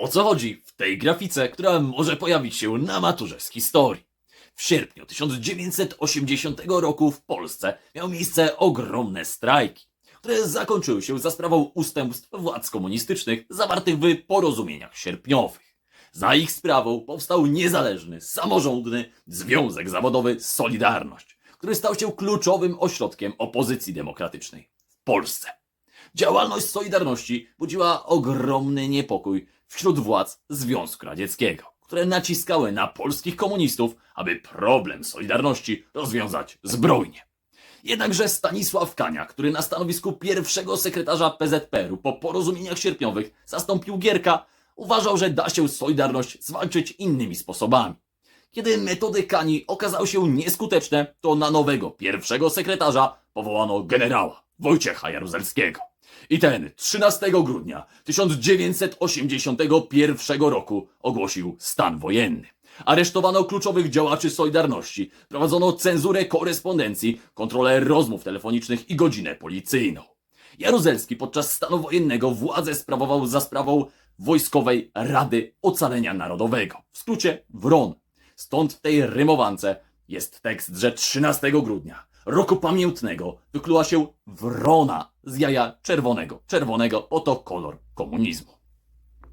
O co chodzi w tej grafice, która może pojawić się na maturze z historii? W sierpniu 1980 roku w Polsce miały miejsce ogromne strajki, które zakończyły się za sprawą ustępstw władz komunistycznych zawartych w porozumieniach sierpniowych. Za ich sprawą powstał niezależny, samorządny Związek Zawodowy Solidarność, który stał się kluczowym ośrodkiem opozycji demokratycznej w Polsce. Działalność Solidarności budziła ogromny niepokój wśród władz Związku Radzieckiego, które naciskały na polskich komunistów, aby problem Solidarności rozwiązać zbrojnie. Jednakże Stanisław Kania, który na stanowisku pierwszego sekretarza PZPR-u po porozumieniach sierpniowych zastąpił Gierka, uważał, że da się Solidarność zwalczyć innymi sposobami. Kiedy metody Kani okazały się nieskuteczne, to na nowego pierwszego sekretarza powołano generała Wojciecha Jaruzelskiego. I ten 13 grudnia 1981 roku ogłosił stan wojenny. Aresztowano kluczowych działaczy Solidarności, prowadzono cenzurę korespondencji, kontrolę rozmów telefonicznych i godzinę policyjną. Jaruzelski podczas stanu wojennego władzę sprawował za sprawą Wojskowej Rady Ocalenia Narodowego, w skrócie WRON. Stąd w tej rymowance jest tekst, że 13 grudnia roku pamiętnego wykluła się wrona z jaja czerwonego. Czerwonego oto kolor komunizmu.